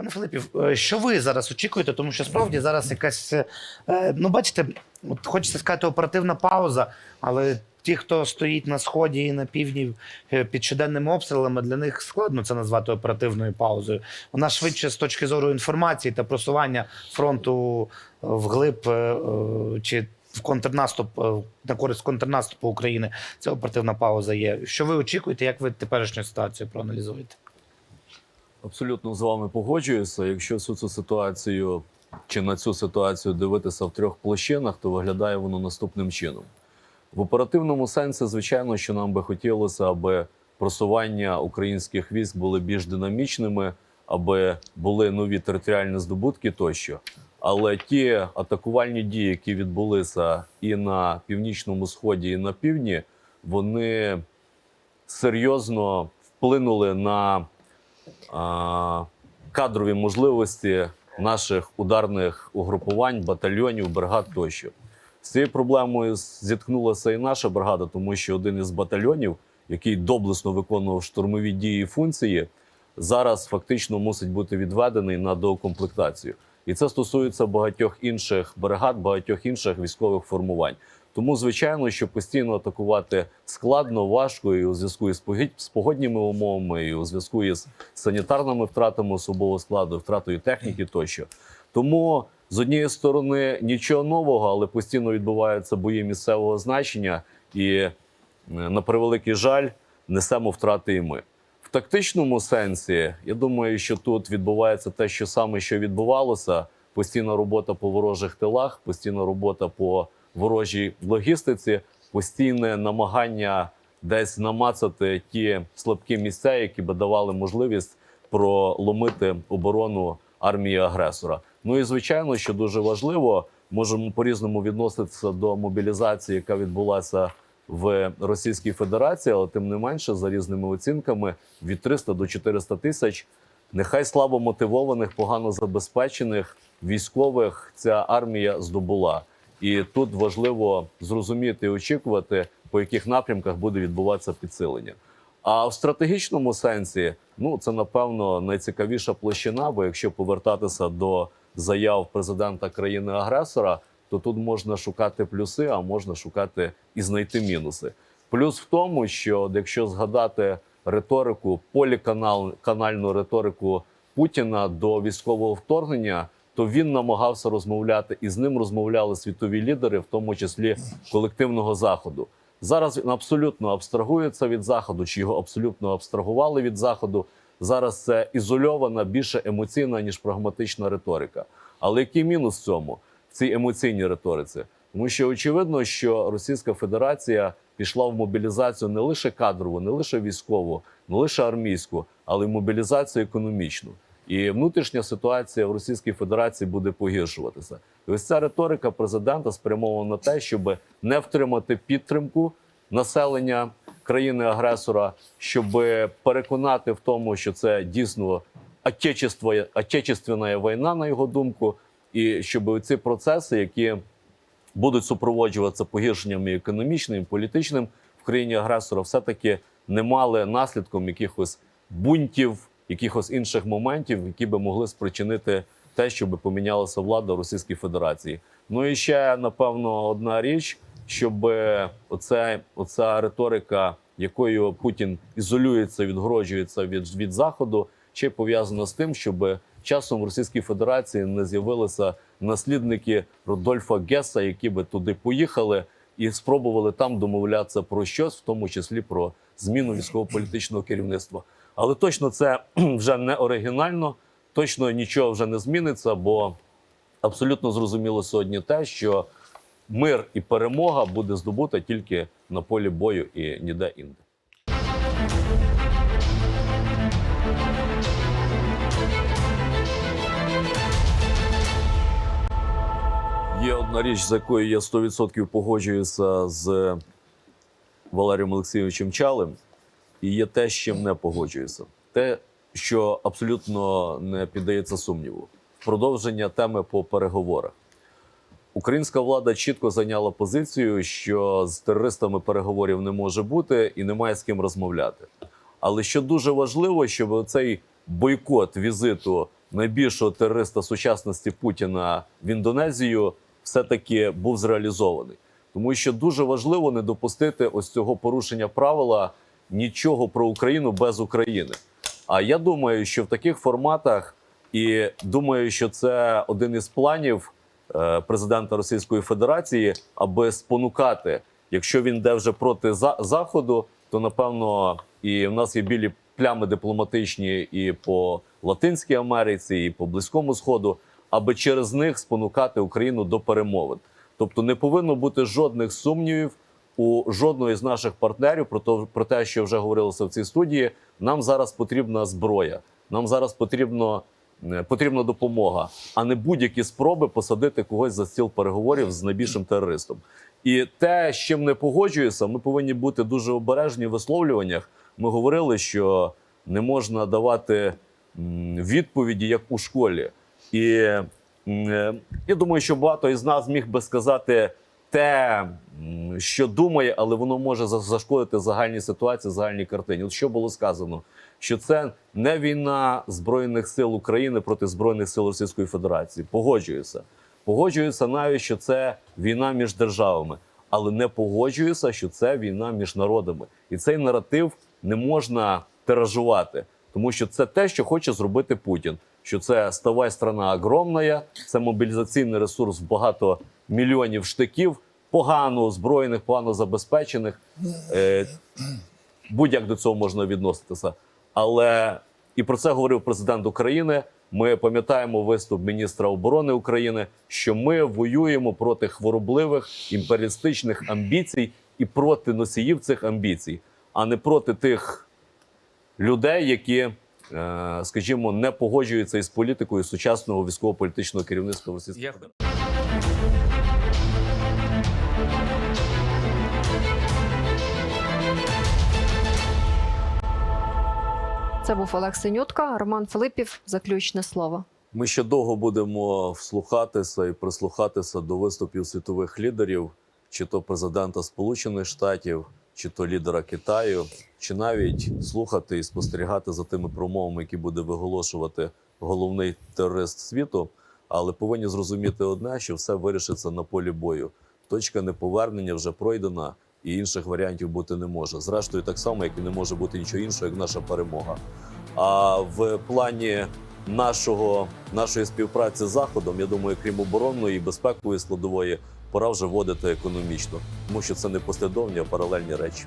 Пане Филипів, е, що ви зараз очікуєте? Тому що справді зараз якась, е, ну бачите, от хочеться сказати оперативна пауза, але ті, хто стоїть на сході і на півдні е, під щоденними обстрілами, для них складно це назвати оперативною паузою. Вона швидше з точки зору інформації та просування фронту вглиб чи в контрнаступ на користь контрнаступу України. Це оперативна пауза є. Що ви очікуєте? Як ви теперішню ситуацію проаналізуєте? Абсолютно з вами погоджуюся. Якщо всю цю ситуацію чи на цю ситуацію дивитися в трьох площинах, то виглядає воно наступним чином. В оперативному сенсі, звичайно, що нам би хотілося, аби просування українських військ були більш динамічними, аби були нові територіальні здобутки тощо. Але ті атакувальні дії, які відбулися і на північному сході, і на півдні, вони серйозно вплинули на кадрові можливості наших ударних угрупувань, батальйонів, бригад тощо. З цією проблемою зіткнулася і наша бригада, тому що один із батальйонів, який доблесно виконував штурмові дії і функції, зараз фактично мусить бути відведений на доукомплектацію. І це стосується багатьох інших бригад, багатьох інших військових формувань. Тому, звичайно, що постійно атакувати складно, важко і у зв'язку із погодніми умовами, і у зв'язку із санітарними втратами особового складу, втратою техніки тощо. Тому з однієї сторони нічого нового, але постійно відбуваються бої місцевого значення, і е, на превеликий жаль, несемо втрати і ми. В тактичному сенсі, я думаю, що тут відбувається те, що саме що відбувалося: постійна робота по ворожих тилах, постійна робота по ворожій логістиці, постійне намагання десь намацати ті слабкі місця, які би давали можливість проломити оборону армії агресора. Ну і звичайно, що дуже важливо, можемо по-різному відноситися до мобілізації, яка відбулася в Російській Федерації, але тим не менше, за різними оцінками, від 300 до 400 тисяч нехай слабо мотивованих, погано забезпечених військових ця армія здобула. І тут важливо зрозуміти і очікувати, по яких напрямках буде відбуватися підсилення. А в стратегічному сенсі, ну це напевно найцікавіша площина, бо якщо повертатися до заяв президента країни-агресора, то тут можна шукати плюси, а можна шукати і знайти мінуси. Плюс в тому, що якщо згадати риторику, поліканальну риторику Путіна до військового вторгнення, то він намагався розмовляти і з ним розмовляли світові лідери, в тому числі колективного заходу. Зараз він абсолютно абстрагується від заходу, чи його абсолютно абстрагували від заходу. Зараз це ізольована, більше емоційна ніж прагматична риторика. Але який мінус в цьому в цій емоційній риториці? Тому що очевидно, що Російська Федерація пішла в мобілізацію не лише кадрову, не лише військову, не лише армійську, але й мобілізацію економічну. І внутрішня ситуація в Російській Федерації буде погіршуватися. І ось ця риторика президента спрямована на те, щоб не втримати підтримку населення країни-агресора, щоб переконати в тому, що це дійсно отечественна війна, на його думку, і щоб ці процеси, які будуть супроводжуватися погіршенням і економічним, і політичним в країні агресора, все-таки не мали наслідком якихось бунтів, якихось інших моментів, які би могли спричинити те, щоб помінялася влада в Російській Федерації. Ну і ще напевно одна річ, щоб оце, оця риторика, якою Путін ізолюється, відгороджується від, від заходу, ще пов'язана з тим, щоб часом в Російській Федерації не з'явилися наслідники Рудольфа Геса, які би туди поїхали і спробували там домовлятися про щось, в тому числі про зміну військово-політичного керівництва. Але точно це вже не оригінально, точно нічого вже не зміниться, бо абсолютно зрозуміло сьогодні те, що мир і перемога буде здобута тільки на полі бою і ніде інде. Є одна річ, з якою я 100% погоджуюся з Валерієм Олексійовичем Чалим, і є те, з чим не погоджуюся. Те, що абсолютно не піддається сумніву. Продовження теми по переговорах. Українська влада чітко зайняла позицію, що з терористами переговорів не може бути і немає з ким розмовляти. Але що дуже важливо, щоб цей бойкот візиту найбільшого терориста сучасності Путіна в Індонезію все-таки був зреалізований. Тому що дуже важливо не допустити ось цього порушення правила нічого про Україну без України. А я думаю, що в таких форматах, і думаю, що це один із планів е, президента Російської Федерації, аби спонукати, якщо він йде вже проти заходу, то напевно і в нас є білі плями дипломатичні і по Латинській Америці, і по Близькому Сходу, аби через них спонукати Україну до перемовин. Тобто не повинно бути жодних сумнівів у жодного із наших партнерів про то, про те, що вже говорилося в цій студії. Нам зараз потрібна зброя. Нам зараз потрібно, е, потрібна допомога, а не будь-які спроби посадити когось за стіл переговорів з найбільшим терористом. І те, з чим не погоджуюся, ми повинні бути дуже обережні в висловлюваннях. Ми говорили, що не можна давати відповіді як у школі. І е, я думаю, що багато із нас міг би сказати те, що думає, але воно може за- зашкодити загальній ситуації, загальній картині. От що було сказано, що це не війна збройних сил України проти збройних сил Російської Федерації. Погоджуюся. Погоджуюся навіть, що це війна між державами, але не погоджуюся, що це війна між народами. І цей наратив не можна тиражувати, тому що це те, що хоче зробити Путін. Що це ставай страна огромна, це мобілізаційний ресурс в багато мільйонів штиків, погано озброєних, погано забезпечених. Е, будь-як до цього можна відноситися. Але і про це говорив президент України. Ми пам'ятаємо виступ міністра оборони України, що ми воюємо проти хворобливих імперіалістичних амбіцій і проти носіїв цих амбіцій, а не проти тих людей, які, скажімо, не погоджуються із політикою сучасного військово-політичного керівництва Російської Федерації. Це був Олег Синютка, Роман Филипів. Заключне слово. Ми ще довго будемо вслухатися і прислухатися до виступів світових лідерів, чи то президента Сполучених Штатів, чи то лідера Китаю, чи навіть слухати і спостерігати за тими промовами, які буде виголошувати головний терорист світу. Але повинні зрозуміти одне, що все вирішиться на полі бою. Точка неповернення вже пройдена, і інших варіантів бути не може. Зрештою, так само, як і не може бути нічого іншого, як наша перемога. А в плані нашого нашої співпраці з заходом, я думаю, крім оборонної і безпекової складової, пора вже вводити економічно, тому що це не послідовні, а паралельні речі.